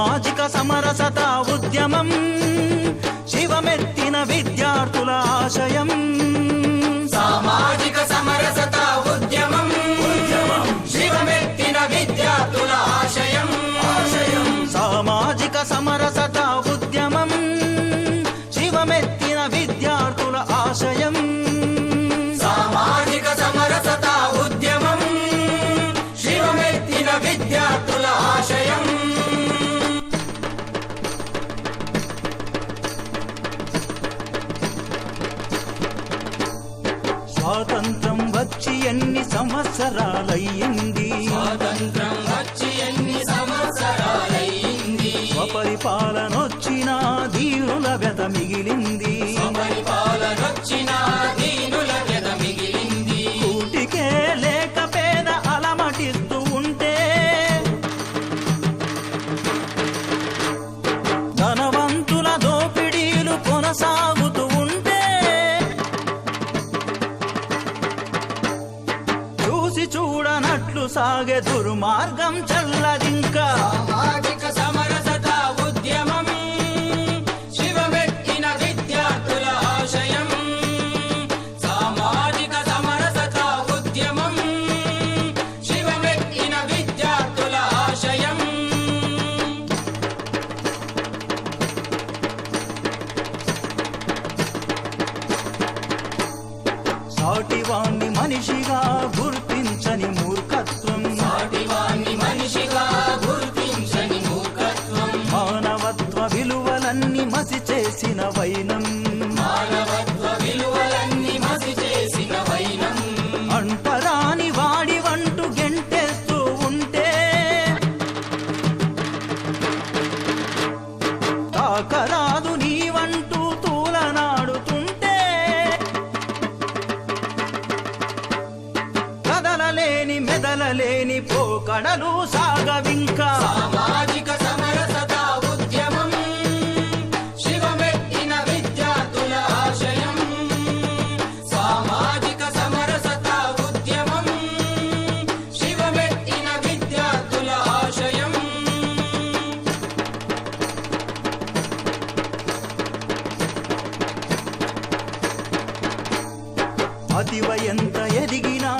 సామాజిక సమరసత ఉద్యమం శివమెత్తిన విద్యార్థుల ఆశయం. స్వాతంత్రం వచ్చి ఎన్ని సంవత్సరాలయ్యింది? సాగే దుర్మార్గం చల్లదింకా. సామాజిక సమరసత ఉద్యమం శివమెత్తిన విద్యార్థుల ఆశయం. సామాజిక సమరసత ఉద్యమం శివమెత్తిన విద్యార్థుల ఆశయం. సాటివాణ్ణి మనిషిగా గుర్తించని మూర్ఖత్వం తాకరాదు నీ వంటూ తూలనాడుతుంటే. కదలలేని మెదలలేని పోకడలు సాగవింకా. జాతివ ఎదిగినా